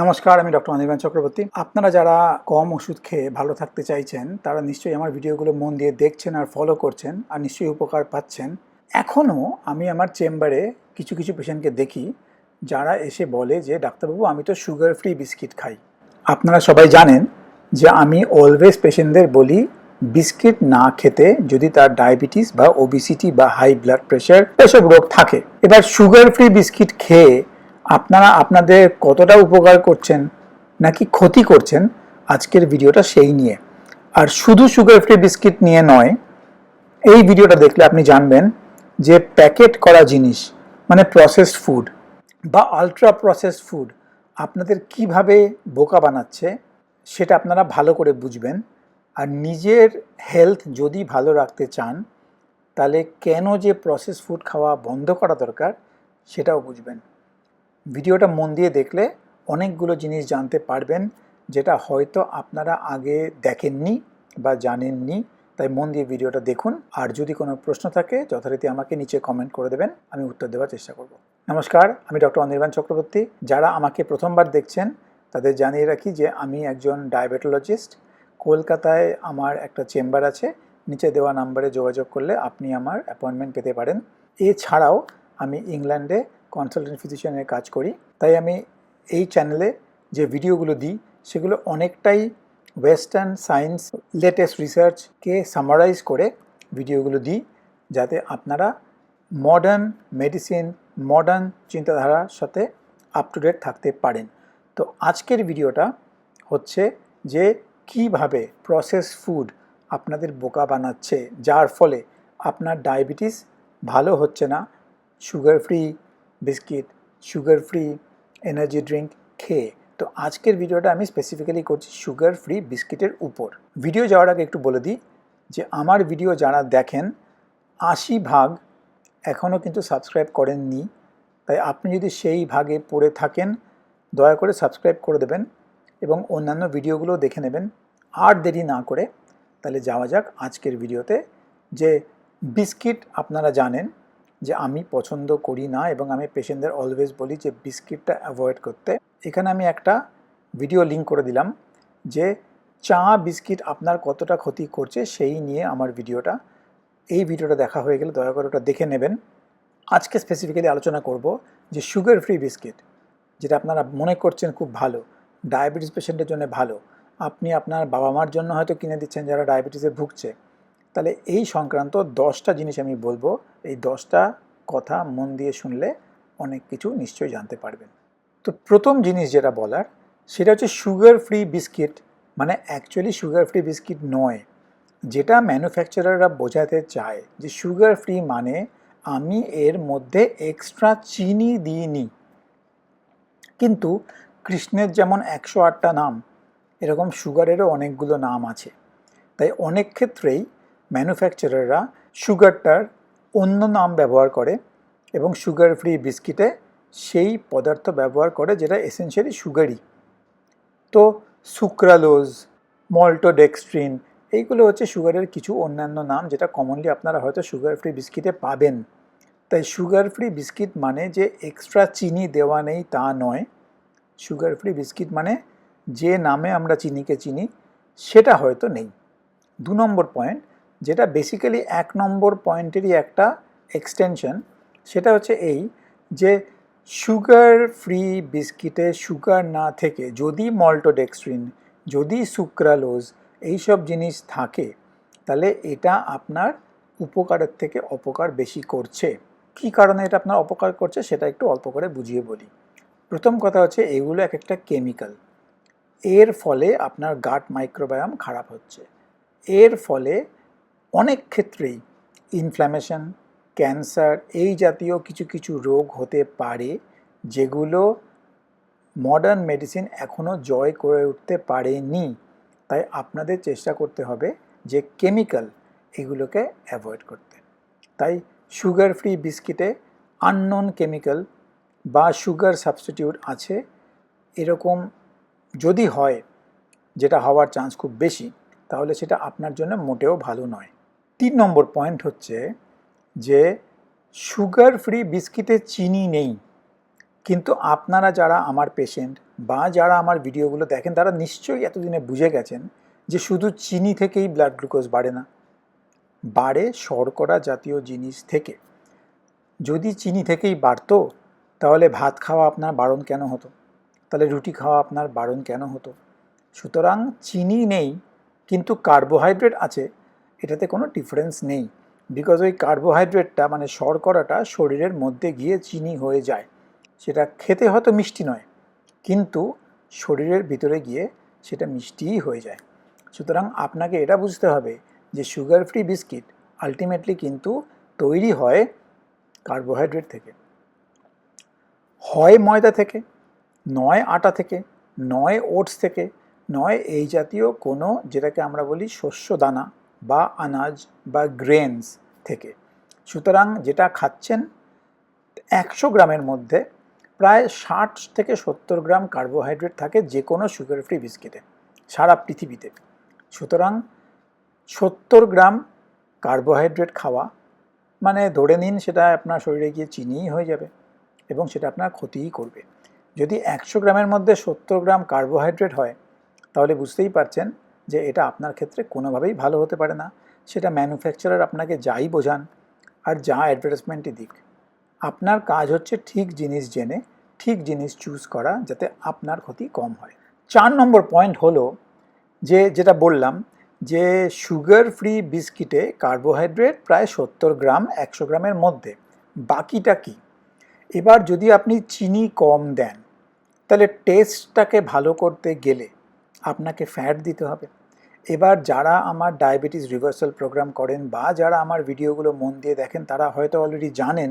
নমস্কার, আমি ডক্টর অনির্বাণ চক্রবর্তী। আপনারা যারা কম ওষুধ খেয়ে ভালো থাকতে চাইছেন, তারা নিশ্চয়ই আমার ভিডিওগুলো মন দিয়ে দেখছেন আর ফলো করছেন আর নিশ্চয়ই উপকার পাচ্ছেন। এখনও আমি আমার চেম্বারে কিছু কিছু পেশেন্টকে দেখি, যারা এসে বলে যে, ডাক্তারবাবু, আমি তো সুগার ফ্রি বিস্কিট খাই। আপনারা সবাই জানেন যে, আমি অলওয়েজ পেশেন্টদের বলি বিস্কিট না খেতে যদি তার ডায়াবেটিস বা ওবিসিটি বা হাই ব্লাড প্রেশার এসব রোগ থাকে। এবার সুগার ফ্রি বিস্কিট খেয়ে আপনারা আপনাদের কতটা উপকার করছেন, নাকি ক্ষতি করছেন, আজকের ভিডিওটা সেই নিয়ে। আর শুধু সুগার ফ্রি বিস্কিট নিয়ে নয়, এই ভিডিওটা দেখলে আপনি জানবেন যে প্যাকেট করা জিনিস মানে প্রসেসড ফুড বা আলট্রা প্রসেসড ফুড আপনাদের কীভাবে বোকা বানাচ্ছে, সেটা আপনারা ভালো করে বুঝবেন। আর নিজের হেলথ যদি ভালো রাখতে চান, তাহলে কেন যে প্রসেস ফুড খাওয়া বন্ধ করা দরকার, সেটাও বুঝবেন। ভিডিওটা মন দিয়ে দেখলে অনেকগুলো জিনিস জানতে পারবেন যেটা হয়তো আপনারা আগে দেখেননি বা জানেননি। তাই মন দিয়ে ভিডিওটা দেখুন। আর যদি কোনো প্রশ্ন থাকে, যথারীতি আমাকে নিচে কমেন্ট করে দেবেন। আমি উত্তর দেওয়ার চেষ্টা করব। নমস্কার, আমি ডক্টর অনির্বাণ চক্রবর্তী। যারা আমাকে প্রথমবার দেখছেন, তাদের জানিয়ে রাখি যে আমি একজন ডায়াবেটোলজিস্ট। কলকাতায় আমার একটা চেম্বার আছে। নিচে দেওয়া নাম্বারে যোগাযোগ করলে আপনি আমার অ্যাপয়েন্টমেন্ট পেতে পারেন। এছাড়াও আমি ইংল্যান্ডে কনসালটেন্ট ফিজিশিয়ানের কাজ করি। তাই আমি এই চ্যানেলে যে ভিডিওগুলো দিই, সেগুলো অনেকটাই ওয়েস্টার্ন সায়েন্স লেটেস্ট রিসার্চকে সামারাইজ করে ভিডিওগুলো দিই, যাতে আপনারা মডার্ন মেডিসিন মডার্ন চিন্তাধারার সাথে আপ টু ডেট থাকতে পারেন। তো আজকের ভিডিওটা হচ্ছে যে কীভাবে প্রসেস ফুড আপনাদের বোকা বানাচ্ছে, যার ফলে আপনার ডায়াবেটিস ভালো হচ্ছে না sugar free biscuit sugar free energy drink খেয়ে। তো আজকের ভিডিওটা আমি স্পেসিফিক্যালি করছি সুগার ফ্রি বিস্কিটের উপর। ভিডিও যাওয়ার আগে একটু বলে দিই যে আমার ভিডিও যারা দেখেন, আশি ভাগ এখনও কিন্তু সাবস্ক্রাইব করেননি। তাই আপনি যদি সেই ভাগে পড়ে থাকেন, দয়া করে সাবস্ক্রাইব করে দেবেন এবং অন্যান্য ভিডিওগুলো দেখে নেবেন। আর দেরি না করে তাহলে যাওয়া যাক আজকের ভিডিওতে যে বিস্কিট আপনারা জানেন যে আমি পছন্দ করি না এবং আমি পেশেন্টদের অলওয়েজ বলি যে বিস্কিটটা অ্যাভয়েড করতে। এখানে আমি একটা ভিডিও লিঙ্ক করে দিলাম যে চা, বিস্কিট আপনার কতটা ক্ষতি করছে সেই নিয়ে আমার ভিডিওটা এই ভিডিওটা দেখা হয়ে গেলে দয়া করে ওটা দেখে নেবেন। আজকে স্পেসিফিক্যালি আলোচনা করব যে সুগার ফ্রি বিস্কিট, যেটা আপনারা মনে করছেন খুব ভালো ডায়াবেটিস পেশেন্টের জন্য ভালো। আপনি আপনার বাবা মার জন্য হয়তো কিনে দিচ্ছেন যারা ডায়াবেটিসে ভুগছে। তাহলে এই সংক্রান্ত দশটা জিনিস আমি বলব। এই দশটা কথা মন দিয়ে শুনলে অনেক কিছু নিশ্চয়ই জানতে পারবেন। তো প্রথম জিনিস যেটা বলার, সেটা হচ্ছে সুগার ফ্রি বিস্কিট মানে অ্যাকচুয়ালি সুগার ফ্রি বিস্কিট নয়। যেটা ম্যানুফ্যাকচারাররা বোঝাতে চায় যে সুগার ফ্রি মানে আমি এর মধ্যে এক্সট্রা চিনি দিইনি। কিন্তু কৃষ্ণের যেমন একশো আটটা নাম, এরকম সুগারেরও অনেকগুলো নাম আছে। তাই অনেক ক্ষেত্রেই ম্যানুফ্যাকচারাররা সুগারটার অন্য নাম ব্যবহার করে এবং সুগার ফ্রি বিস্কিটে সেই পদার্থ ব্যবহার করে যেটা এসেনশিয়ালি সুগারই তো সুক্রালোজ, মল্টোডেক্সট্রিন এইগুলো হচ্ছে সুগারের কিছু অন্যান্য নাম যেটা কমনলি আপনারা হয়তো সুগার ফ্রি বিস্কিটে পাবেন। তাই সুগার ফ্রি বিস্কিট মানে যে এক্সট্রা চিনি দেওয়া নেই তা নয়। সুগার ফ্রি বিস্কিট মানে যে নামে আমরা চিনিকে চিনি সেটা হয়তো নেই। দু নম্বর পয়েন্ট যেটা বেসিক্যালি এক নম্বর পয়েন্টেরই একটা এক্সটেনশন সেটা হচ্ছে এই যে সুগার ফ্রি বিস্কিটে সুগার না থেকে যদি মল্টোডেক্সট্রিন যদি সুক্রালোজ এইসব জিনিস থাকে, তাহলে এটা আপনার উপকারের থেকে অপকার বেশি করছে। কী কারণে এটা আপনার অপকার করছে সেটা একটু অল্প করে বুঝিয়ে বলি। প্রথম কথা হচ্ছে এগুলো এক একটা কেমিক্যাল এর ফলে আপনার গাট মাইক্রোবায়াম খারাপ হচ্ছে। এর ফলে অনেক ক্ষেত্রেই ইনফ্ল্যামেশন ক্যান্সার এই জাতীয় কিছু কিছু রোগ হতে পারে যেগুলো মডার্ন মেডিসিন এখনও জয় করে উঠতে পারেনি। তাই আপনাদের চেষ্টা করতে হবে যে কেমিক্যাল এগুলোকে অ্যাভয়েড করতে। তাই সুগার ফ্রি বিস্কিটে আননোন কেমিক্যাল বা সুগার সাবস্টিটিউট আছে। এরকম যদি হয়, যেটা হওয়ার চান্স খুব বেশি, তাহলে সেটা আপনার জন্য মোটেও ভালো নয়। তিন নম্বর পয়েন্ট হচ্ছে যে সুগার ফ্রি বিস্কিটে চিনি নেই। কিন্তু আপনারা যারা আমার পেশেন্ট বা যারা আমার ভিডিওগুলো দেখেন, তারা নিশ্চয়ই এতদিনে বুঝে গেছেন যে, শুধু চিনি থেকেই ব্লাড গ্লুকোজ বাড়ে না। বাড়ে শর্করা জাতীয় জিনিস থেকে। যদি চিনি থেকেই বাড়তো, তাহলে ভাত খাওয়া আপনার বারণ কেন হতো? তাহলে রুটি খাওয়া আপনার বারণ কেন হতো? সুতরাং চিনি নেই, কিন্তু কার্বোহাইড্রেট আছে। এটাতে কোনো ডিফারেন্স নেই। বিকজ ওই কার্বোহাইড্রেটটা মানে শর্করাটা শরীরের মধ্যে গিয়ে চিনি হয়ে যায়। সেটা খেতে হয়তো মিষ্টি নয়, কিন্তু শরীরের ভিতরে গিয়ে সেটা মিষ্টিই হয়ে যায়। সুতরাং আপনাকে এটা বুঝতে হবে যে সুগার ফ্রি বিস্কিট আলটিমেটলি কিন্তু তৈরি হয় কার্বোহাইড্রেট থেকে। হয় ময়দা থেকে, নয় আটা থেকে, নয় ওটস থেকে, নয় এই জাতীয় কোনো যেটাকে আমরা বলি শস্য দানা। বা আনাজ বা গ্রেনস থেকে। সুতরাং যেটা খাচ্ছেন একশো গ্রামের মধ্যে প্রায় ষাট থেকে সত্তর গ্রাম কার্বোহাইড্রেট থাকে যে কোনো সুগার ফ্রি বিস্কিটে সারা পৃথিবীতে। সুতরাং সত্তর গ্রাম কার্বোহাইড্রেট খাওয়া মানে ধরে নিন সেটা আপনার শরীরে গিয়ে চিনিই হয়ে যাবে এবং সেটা আপনার ক্ষতিই করবে। যদি একশো গ্রামের মধ্যে সত্তর গ্রাম কার্বোহাইড্রেট হয়, তাহলে বুঝতেই পারছেন যে এটা আপনার ক্ষেত্রে কোনোভাবেই ভালো হতে পারে না। সেটা ম্যানুফ্যাকচারার আপনাকে যাই বোঝান আর যা অ্যাডভার্টাইজমেন্টই দিক। আপনার কাজ হচ্ছে ঠিক জিনিস জেনে, ঠিক জিনিস চুজ করা যাতে আপনার ক্ষতি কম হয়। চার নম্বর পয়েন্ট হলো যে, যেটা বললাম যে সুগার ফ্রি বিস্কিটে কার্বোহাইড্রেট প্রায় সত্তর গ্রাম, একশো গ্রামের মধ্যে। বাকিটা কি? এবার যদি আপনি চিনি কম দেন, তাহলে টেস্টটাকে ভালো করতে গেলে আপনাকে ফ্যাট দিতে হবে। এবার যারা আমার ডায়াবেটিস রিভার্সাল প্রোগ্রাম করেন বা যারা আমার ভিডিওগুলো মন দিয়ে দেখেন, তারা হয়তো অলরেডি জানেন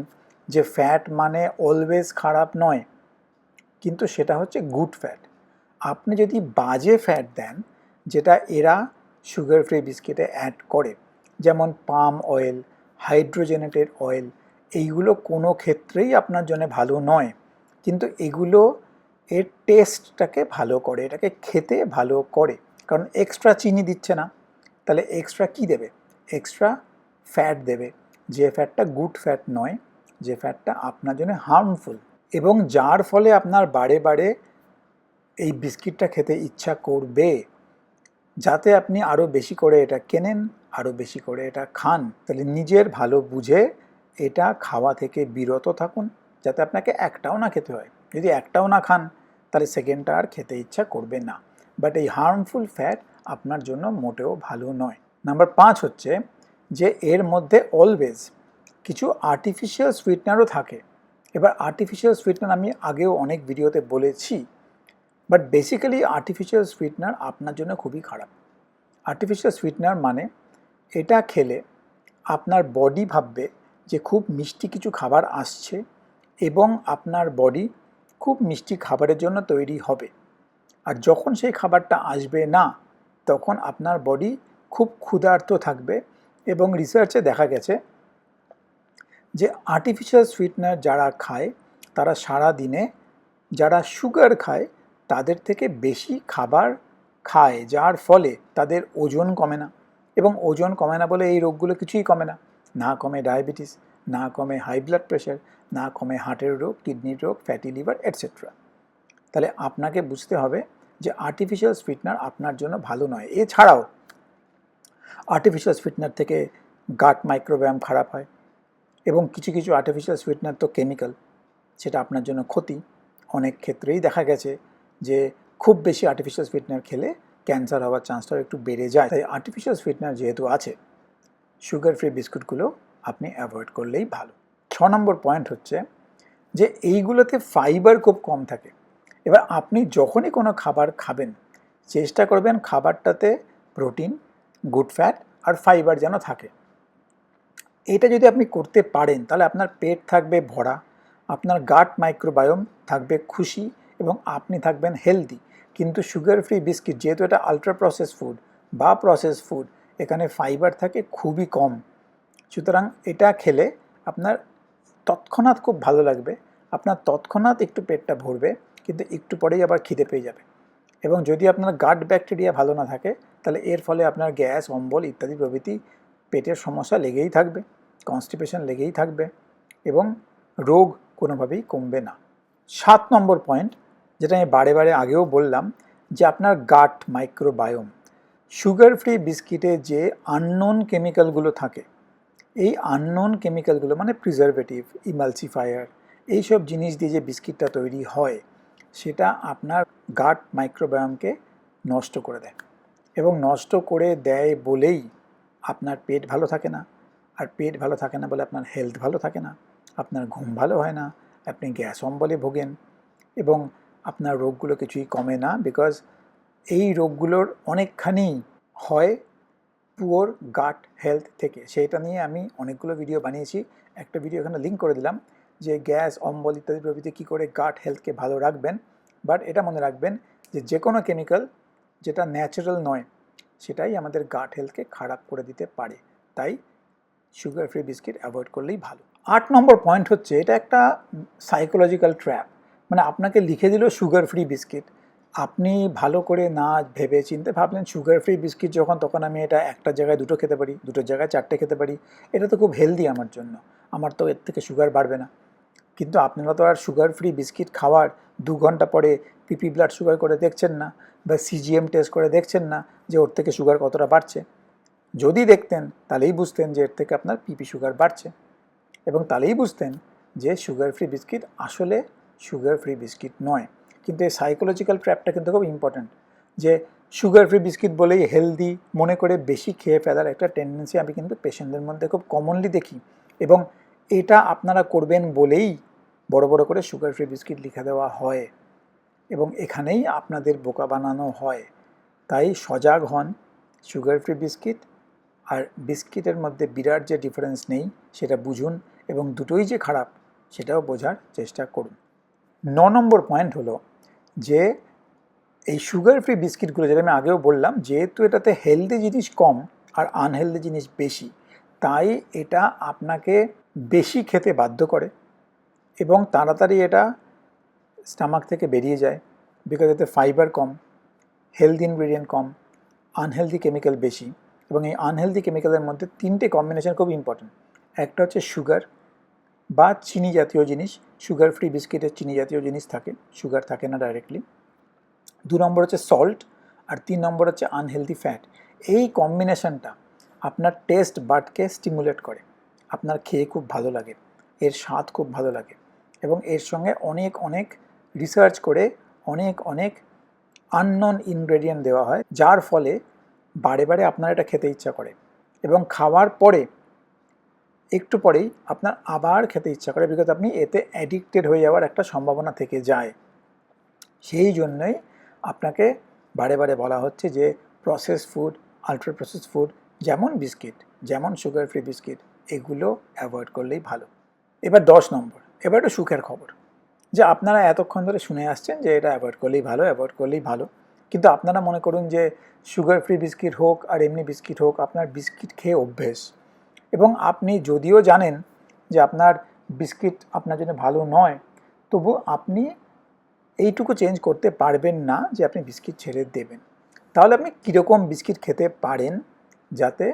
যে ফ্যাট মানে অলওয়েজ খারাপ নয়। কিন্তু সেটা হচ্ছে গুড ফ্যাট আপনি যদি বাজে ফ্যাট দেন, যেটা এরা সুগার ফ্রি বিস্কিটে অ্যাড করে, যেমন পাম অয়েল হাইড্রোজেনেটেড অয়েল এইগুলো কোনো ক্ষেত্রেই আপনার জন্য ভালো নয়। কিন্তু এগুলো এর টেস্টটাকে ভালো করে, এটাকে খেতে ভালো করে। কারণ এক্সট্রা চিনি দিচ্ছে না, তাহলে এক্সট্রা কি দেবে? এক্সট্রা ফ্যাট দেবে। যে ফ্যাটটা গুড ফ্যাট নয়, যে ফ্যাটটা আপনার জন্য হার্মফুল এবং যার ফলে আপনার বারে বারে এই বিস্কিটটা খেতে ইচ্ছা করবে, যাতে আপনি আরও বেশি করে এটা কেনেন আরও বেশি করে এটা খান। তাহলে নিজের ভালো বুঝে এটা খাওয়া থেকে বিরত থাকুন, যাতে আপনাকে একটাও না খেতে হয়। যদি একটাও না খান, তাহলে সেকেন্ডটা আর খেতে ইচ্ছা করবে না। বাট এই হার্মফুল ফ্যাট আপনার জন্য মোটেও ভালো নয়। নাম্বার পাঁচ হচ্ছে যে এর মধ্যে অলওয়েজ কিছু আর্টিফিশিয়াল সুইটনারও থাকে। এবার আর্টিফিশিয়াল সুইটনার আমি আগেও অনেক ভিডিওতে বলেছি বাট বেসিক্যালি আর্টিফিশিয়াল সুইটনার আপনার জন্য খুবই খারাপ। আর্টিফিশিয়াল সুইটনার মানে এটা খেলে আপনার বডি ভাববে যে খুব মিষ্টি কিছু খাবার আসছে এবং আপনার বডি খুব মিষ্টি খাবারের জন্য তৈরি হবে। আর যখন সেই খাবারটা আসবে না, তখন আপনার বডি খুব ক্ষুধার্ত থাকবে এবং রিসার্চে দেখা গেছে যে আর্টিফিশিয়াল সুইটনার যারা খায়, তারা সারা দিনে যারা সুগার খায়, তাদের থেকে বেশি খাবার খায়, যার ফলে তাদের ওজন কমে না এবং ওজন কমে না বলে এই রোগগুলো কিছুই কমে না। না কমে ডায়াবেটিস না কমে হাই ব্লাড প্রেশার না কমে হার্টের রোগ কিডনির রোগ ফ্যাটি লিভার এটসেট্রা তাহলে আপনাকে বুঝতে হবে যে আর্টিফিশিয়াল সুইটনার আপনার জন্য ভালো নয়। এছাড়াও আর্টিফিশিয়াল সুইটনার থেকে গাট মাইক্রোব্যায়াম খারাপ হয় এবং কিছু কিছু আর্টিফিশিয়াল সুইটনার তো কেমিক্যাল সেটা আপনার জন্য ক্ষতি। অনেক ক্ষেত্রেই দেখা গেছে যে খুব বেশি আর্টিফিশিয়াল সুইটনার খেলে ক্যান্সার হওয়ার চান্সটাও একটু বেড়ে যায়। তাই আর্টিফিশিয়াল সুইটনার যেহেতু আছে সুগার ফ্রি বিস্কুটগুলো আপনি অ্যাভয়েড করলেই ভালো। ছ নম্বর পয়েন্ট হচ্ছে যে এইগুলোতে ফাইবার খুব কম থাকে। এবার আপনি যখনই কোনো খাবার খাবেন, চেষ্টা করবেন খাবারটাতে প্রোটিন, গুড ফ্যাট আর ফাইবার যেন থাকে। এটা যদি আপনি করতে পারেন, তাহলে আপনার পেট থাকবে ভরা, আপনার গাট মাইক্রোবায়োম থাকবে খুশি এবং আপনি থাকবেন হেলদি কিন্তু সুগার ফ্রি বিস্কিট যেহেতু এটা আলট্রা প্রসেস ফুড বা প্রসেস ফুড এখানে ফাইবার থাকে খুবই কম। সুতরাং এটা খেলে আপনার তৎক্ষণাৎ খুব ভালো লাগবে, আপনার তৎক্ষণাৎ একটু পেটটা ভরবে কিন্তু একটু পরেই আবার খিদে পেয়ে যাবে। এবং যদি আপনার গাট ব্যাকটেরিয়া ভালো না থাকে, তাহলে এর ফলে আপনার গ্যাস, অম্বল ইত্যাদি প্রভৃতি পেটের সমস্যা লেগেই থাকবে কনস্টিপেশন লেগেই থাকবে এবং রোগ কোনোভাবেই কমবে না। সাত নম্বর পয়েন্ট যেটা আমি বারে বারে আগেও বললাম যে আপনার গাট মাইক্রোবায়োম সুগার ফ্রি বিস্কিটে যে আননোন কেমিক্যালগুলো থাকে, এই আননোন কেমিক্যালগুলো মানে প্রিজারভেটিভ ইমালসিফায়ার এইসব জিনিস দিয়ে যে বিস্কিটটা তৈরি হয় সেটা আপনার গাট মাইক্রোবায়োমকে নষ্ট করে দেয়। এবং নষ্ট করে দেয় বলেই আপনার পেট ভালো থাকে না। আর পেট ভালো থাকে না বলে আপনার হেলথ ভালো থাকে না। আপনার ঘুম ভালো হয় না। আপনি গ্যাস অম্বলে ভোগেন। এবং আপনার রোগগুলো কিছুই কমে না বিকজ এই রোগগুলোর অনেকখানি হয় পুওর গাট হেলথ থেকে। সেইটা নিয়ে আমি অনেকগুলো ভিডিও বানিয়েছি। একটা ভিডিও এখানে লিঙ্ক করে দিলাম। যে গ্যাস, অম্বল ইত্যাদি প্রভৃতি কী করে গাট হেলথকে ভালো রাখবেন বাট এটা মনে রাখবেন যে যে কোনো কেমিক্যাল যেটা ন্যাচারাল নয়, সেটাই আমাদের গাট হেলথকে খারাপ করে দিতে পারে। তাই সুগার ফ্রি বিস্কিট অ্যাভয়েড করলেই ভালো। আট নম্বর পয়েন্ট হচ্ছে, এটা একটা সাইকোলজিক্যাল ট্র্যাপ মানে আপনাকে লিখে দিল সুগার ফ্রি বিস্কিট আপনি ভালো করে না ভেবে চিনতে ভাবলেন সুগার ফ্রি বিস্কিট যখন, তখন আমি এটা একটা জায়গায় দুটো খেতে পারি, দুটো জায়গায় চারটে খেতে পারি। এটা তো খুব হেলদি আমার জন্য। আমার তো এর থেকে সুগার বাড়বে না। কিন্তু আপনারা তো আর সুগার ফ্রি বিস্কিট খাওয়ার দু ঘণ্টা পরে পিপি ব্লাড সুগার করে দেখছেন না বা সিজিএম টেস্ট করে দেখছেন না যে ওর থেকে সুগার কতটা বাড়ছে। যদি দেখতেন, তাহলেই বুঝতেন যে এর থেকে আপনার পিপি সুগার বাড়ছে। এবং তাহলেই বুঝতেন যে সুগার ফ্রি বিস্কিট আসলে সুগার ফ্রি বিস্কিট নয়। কিন্তু এই সাইকোলজিক্যাল ট্র্যাপটা কিন্তু খুব ইম্পর্ট্যান্ট যে সুগার ফ্রি বিস্কিট বলেই হেলদি মনে করে বেশি খেয়ে ফেলার একটা টেন্ডেন্সি আমি কিন্তু পেশেন্টদের মধ্যে খুব কমনলি দেখি। এবং এটা আপনারা করবেন বলেই বড় বড় করে সুগার ফ্রি বিস্কিট লিখে দেওয়া হয় এবং এখানেই আপনাদের বোকা বানানো হয়। তাই সজাগ হন সুগার ফ্রি বিস্কিট আর বিস্কিটের মধ্যে বিরাট যে ডিফারেন্স নেই সেটা বুঝুন এবং দুটোই যে খারাপ সেটাও বোঝার চেষ্টা করুন। ন নম্বর পয়েন্ট হলো যে এই সুগার ফ্রি বিস্কিটগুলো যেটা আমি আগেও বললাম, যেহেতু এটাতে হেলদি জিনিস কম আর আনহেলদি জিনিস বেশি, তাই এটা আপনাকে বেশি খেতে বাধ্য করে। এবং তাড়াতাড়ি এটা স্টামাক থেকে বেরিয়ে যায় বিকজ এতে ফাইবার কম হেলদি ইনগ্রিডিয়েন্ট কম আনহেলদি কেমিক্যাল বেশি এবং এই আনহেলদি কেমিক্যালের মধ্যে তিনটে কম্বিনেশন খুব ইম্পর্টেন্ট একটা হচ্ছে সুগার বা চিনি জাতীয় জিনিস সুগার ফ্রি বিস্কিটের চিনি জাতীয় জিনিস থাকে সুগার থাকে না ডাইরেক্টলি দু নম্বর হচ্ছে সল্ট আর তিন নম্বর হচ্ছে আনহেলদি ফ্যাট এই কম্বিনেশনটা আপনার টেস্ট বার্ডকে স্টিমুলেট করে। আপনার খেয়ে খুব ভালো লাগে, এর স্বাদ খুব ভালো লাগে। এবং এর সঙ্গে অনেক অনেক রিসার্চ করে অনেক অনেক আননন ইনগ্রেডিয়েন্ট দেওয়া হয়, যার ফলে বারে বারে আপনার এটা খেতে ইচ্ছা করে। এবং খাওয়ার পরে একটু পরেই আপনার আবার খেতে ইচ্ছা করে, বিকজ আপনি এতে অ্যাডিক্টেড হয়ে যাওয়ার একটা সম্ভাবনা থেকে যায়। সেই জন্যই আপনাকে বারে বারে বলা হচ্ছে যে process food ultra process food যেমন বিস্কিট যেমন সুগার ফ্রি বিস্কিট এগুলো অ্যাভয়েড করলেই ভালো। এবার দশ নম্বর। এবার একটু সুখের খবর। যে আপনারা এতক্ষণ ধরে শুনে আসছেন যে এটা অ্যাভয়েড করলেই ভালো অ্যাভয়েড করলেই ভালো। কিন্তু আপনারা মনে করুন যে সুগার ফ্রি বিস্কিট হোক আর এমনি বিস্কিট হোক, আপনার বিস্কিট খেয়ে অভ্যেস। এবং আপনি যদিও জানেন যে আপনার বিস্কিট আপনার জন্য ভালো নয় তবু আপনি এইটুকু চেঞ্জ করতে পারবেন না যে আপনি বিস্কিট ছেড়ে দেবেন। তাহলে আপনি কীরকম বিস্কিট খেতে পারেন যাতে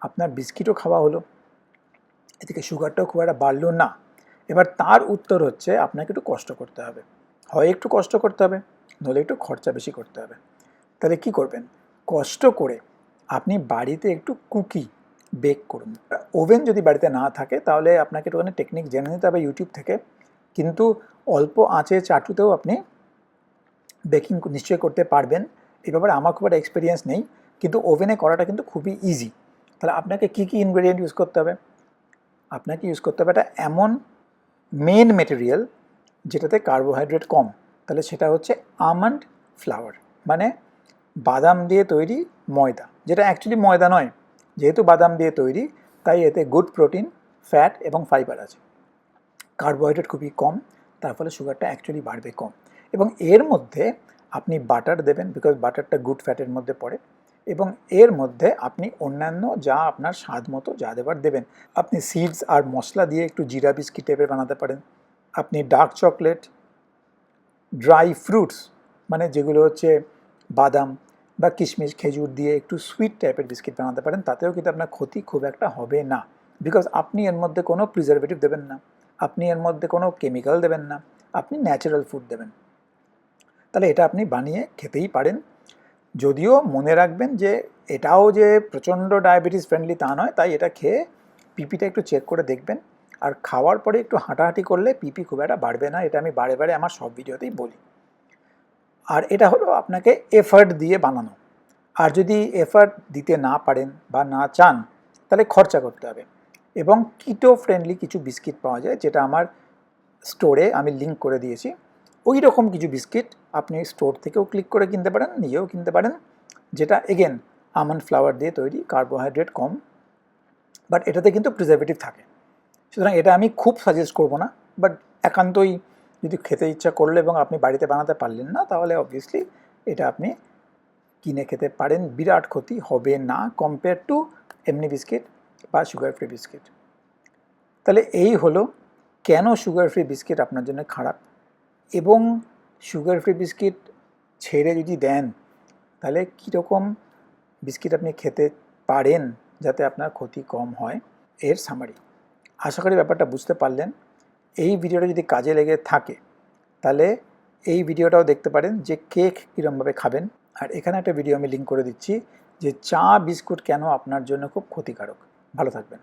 আপনার বিস্কিটও খাওয়া হলো? এদিকে সুগারটাও খুব একটা বাড়লো না। এবার তার উত্তর হচ্ছে আপনাকে একটু কষ্ট করতে হবে। হয় একটু কষ্ট করতে হবে, নইলে একটু খরচা বেশি করতে হবে। তাহলে কি করবেন? কষ্ট করে আপনি বাড়িতে একটু কুকি বেক করুন। ওভেন যদি বাড়িতে না থাকে, তাহলে আপনাকে একটুখানি টেকনিক জেনে নিতে হবে ইউটিউব থেকে। কিন্তু অল্প আঁচে চাটুতেও আপনি বেকিং নিশ্চয়ই করতে পারবেন। এই ব্যাপারে আমার খুব একটা এক্সপিরিয়েন্স নেই। কিন্তু ওভেনে করাটা কিন্তু খুবই ইজি তাহলে আপনাকে কী কী ইনগ্রেডিয়েন্ট ইউজ করতে হবে? আপনাকে ইউজ করতে হবে একটা এমন মেন মেটেরিয়াল যেটাতে কার্বোহাইড্রেট কম, তাহলে সেটা হচ্ছে আমন্ড ফ্লাওয়ার মানে বাদাম দিয়ে তৈরি ময়দা, যেটা অ্যাকচুয়ালি ময়দা নয়, যেহেতু বাদাম দিয়ে তৈরি, তাই এতে গুড প্রোটিন ফ্যাট এবং ফাইবার আছে। কার্বোহাইড্রেট খুবই কম, তার ফলে সুগারটা অ্যাকচুয়ালি বাড়বে কম। এবং এর মধ্যে আপনি বাটার দেবেন বিকজ বাটারটা গুড ফ্যাটের মধ্যে পড়ে। এবং এর মধ্যে আপনি অন্যান্য যা আপনার স্বাদ মতো যা দেবার দেবেন। আপনি সিডস আর মশলা দিয়ে একটু জিরা বিস্কিট টাইপের বানাতে পারেন। আপনি ডার্ক চকলেট ড্রাই ফ্রুটস মানে যেগুলো হচ্ছে বাদাম বা কিশমিশ, খেজুর দিয়ে একটু সুইট টাইপের বিস্কিট বানাতে পারেন, তাতেও কিন্তু আপনার ক্ষতি খুব একটা হবে না। বিকজ আপনি এর মধ্যে কোনো প্রিজারভেটিভ দেবেন না। আপনি এর মধ্যে কোনো কেমিক্যাল দেবেন না। আপনি ন্যাচারাল ফুড দেবেন। তাহলে এটা আপনি বানিয়ে খেতেই পারেন। যদিও মনে রাখবেন যে এটাও যে প্রচণ্ড ডায়াবেটিস ফ্রেন্ডলি তা নয়, তাই এটা খেয়ে পিপিটা একটু চেক করে দেখবেন। আর খাওয়ার পরে একটু হাঁটাহাঁটি করলে পিপি খুব একটা বাড়বে না, এটা আমি বারে বারে আমার সব ভিডিওতেই বলি। আর এটা হলো আপনাকে এফার্ট দিয়ে বানানো। আর যদি এফার্ট দিতে না পারেন বা না চান, তাহলে খরচা করতে হবে। এবং কিটো ফ্রেন্ডলি কিছু বিস্কিট পাওয়া যায়, যেটা আমার স্টোরে আমি লিঙ্ক করে দিয়েছি। ওই রকম কিছু বিস্কিট আপনি স্টোর থেকেও ক্লিক করে কিনতে পারেন, নিজেও কিনতে পারেন। যেটা এগেন আমন্ড ফ্লাওয়ার দিয়ে তৈরি কার্বোহাইড্রেট কম বাট এটাতে কিন্তু প্রিজারভেটিভ থাকে। সুতরাং এটা আমি খুব সাজেস্ট করব না বাট একান্তই যদি খেতে ইচ্ছা করলে এবং আপনি বাড়িতে বানাতে পারলেন না, তাহলে অবভিয়াসলি এটা আপনি কিনে খেতে পারেন। বিরাট ক্ষতি হবে না কম্পেয়ার টু এমনি বিস্কিট বা সুগার ফ্রি বিস্কিট। তাহলে এই হলো কেন সুগার ফ্রি বিস্কিট আপনার জন্য খারাপ? এবং সুগার ফ্রি বিস্কিট ছেড়ে যদি দেন, তাহলে কীরকম বিস্কিট আপনি খেতে পারেন যাতে আপনার ক্ষতি কম হয়? এর সামারি আশা করি ব্যাপারটা বুঝতে পারলেন। এই ভিডিওটা যদি কাজে লেগে থাকে, তাহলে এই ভিডিওটাও দেখতে পারেন যে কেক কীরমভাবে খাবেন। আর এখানে একটা ভিডিও আমি লিঙ্ক করে দিচ্ছি যে চা বিস্কুট কেন আপনার জন্য খুব ক্ষতিকারক। ভালো থাকবেন।